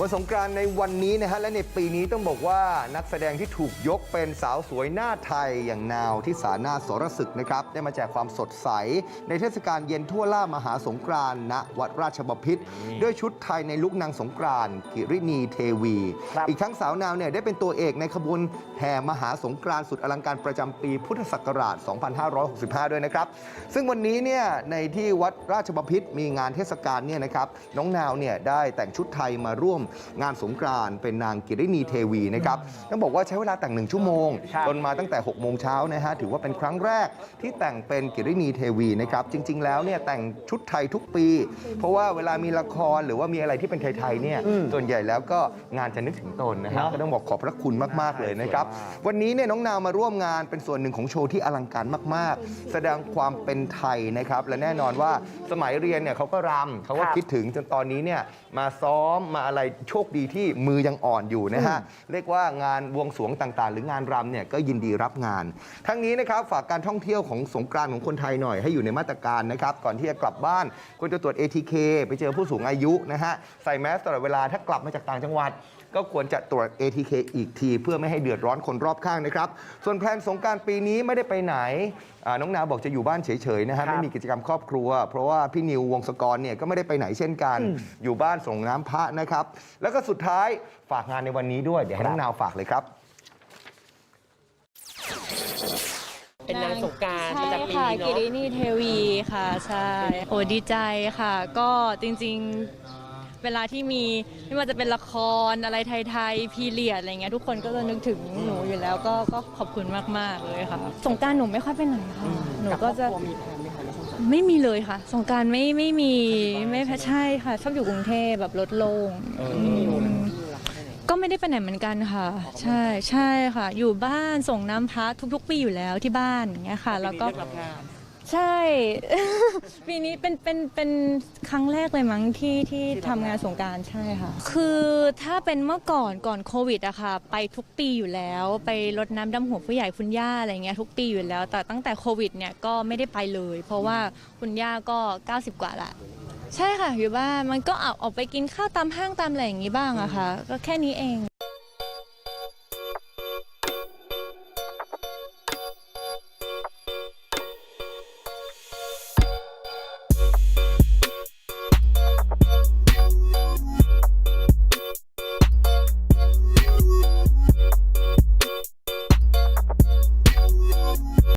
วันสงกรานต์ในวันนี้นะฮะและในปีนี้ต้องบอกว่านักแสดงที่ถูกยกเป็นสาวสวยหน้าไทยอย่างนาวที่สานาถสรศึกนะครับ ได้มาแจกความสดใส ในเทศกาลเย็นทั่วล่ามหาสงกรานต์ณวัดราชบพิตรด้วยชุดไทยในลุกนางสงกรานต์กิรินีเทวีครับอีกทั้งสาวนาวเนี่ยได้เป็นตัวเอกในขบวนแห่มหาสงกรานต์สุดอลังการประจำปีพุทธศักราช 2565 ด้วยนะครับ ซึ่งวันนี้เนี่ยในที่วัดราชบพิตรมีงานเทศกาลเนี่ยนะครับน้องนาวเนี่ยได้แต่งชุดไทยมาร่วมงานสงกรานต์เป็นนางกิรินีเทวีนะครับต้องบอกว่าใช้เวลาแต่งหนึ่งชั่วโมงครับจนมาตั้งแต่6โมงเช้านะฮะถือว่าเป็นครั้งแรกที่แต่งเป็นกิรินีเทวีนะครับจริง ๆ แล้วเนี่ยแต่งชุดไทยทุกปี เพราะว่าเวลามีละครหรือว่ามีอะไรที่เป็นไทยๆเนี่ยส่วนใหญ่แล้วก็งานจะนึกถึงตนนะฮะเนอะก็ต้องบอกขอบพระคุณมากๆเลยนะครับวันนี้เนี่ยน้องนาวมาร่วมงานเป็นส่วนหนึ่งของโชว์ที่อลังการมาก ๆ แสดงความเป็นไทยนะครับและแน่นอนว่าสมัยเรียนเนี่ยเขาก็รำเขาก็ครับคิดถึงจนตอนนี้เนี่ยมาซ้อมมาอะไรโชคดีที่มือยังอ่อนอยู่นะฮะ เรียกว่างานบวงสรวงต่างๆ หรืองานรำเนี่ยก็ยินดีรับงาน ทั้งนี้นะครับฝากการท่องเที่ยวของสงกรานต์ของคนไทยหน่อยให้อยู่ในมาตรการนะครับก่อนที่จะกลับบ้านควรจะตรวจ ATK ไปเจอผู้สูงอายุนะฮะใส่แมสตลอดเวลาถ้ากลับมาจากต่างจังหวัด ก็ควรจะตรวจ ATK อีกที เพื่อไม่ให้เดือดร้อนคนรอบข้างนะครับส่วนแพลนสงกรารปีนี้ไม่ได้ไปไหนอ่าน้องนาวบอกจะอยู่บ้านเฉยๆนะฮะครับไม่มีกิจกรรมครอบครัว เพราะว่าพี่นิววงศกรเนี่ยก็ไม่ได้ไปไหนเช่นกัน อยู่บ้านส่งน้ำพระนะครับแล้วก็สุดท้ายฝากงานในวันนี้ด้วย เดี๋ยวให้น้องนาวฝากเลยครับ เป็นนางสงกรารใช่ประจำปีค่ะเนาะกิรินีเทวีค่ะ ใช่ โอ้ดีใจค่ะ ก็จริงๆ เวลาที่มีไม่ว่าจะเป็นละครอะไรไทยๆ พีเรียดอะไรเงี้ยทุกคนก็จะนึกถึงหนูอยู่แล้วก็ก็ขอบคุณมากๆเลยค่ะ สงกรารหนูไม่ค่อยไปไหนค่ะ หนูก็จะบครอบครัวมีแผนไหม คะแล้วสงกรานต์ไม่มีเลยค่ะ สงกรารไม่ไม่มีไม่ใช่ค่ะ ชอบอยู่กรุงเทพแบบรถโล่งเออไม่มีโมเมนต์ที่รักแค่ไหนก็ไม่ได้ไปไหนเหมือนกันค่ะ ใช่ใช่ค่ะ อยู่บ้านส่งน้ำพระทุกๆปีอยู่แล้วที่บ้านอย่างเงี้ยค่ะ แล้วก็ปีนี้เลือรับงาน ใช่ ปีนี้เป็นเป็นเป็นครั้งแรกเลยมั้งที่ที่ทำงานสงกรารใช่ค่ะ คือถ้าเป็นเมื่อก่อนก่อนโควิดอะค่ะ ไปทุกปีอยู่แล้ว ไปรดน้ำดำหัวผู้ใหญ่คุณย่าอะไรเงี้ยทุกปีอยู่แล้ว แต่ตั้งแต่โควิดเนี่ยก็ไม่ได้ไปเลย เพราะว่าคุณย่าก็ 90 กว่าละใช่ค่ะอยู่บ้านมันก็ออกออกไปกินข้าวตามห้างตามอะไรอย่างงี้บ้างอะค่ะ ก็แค่นี้เอง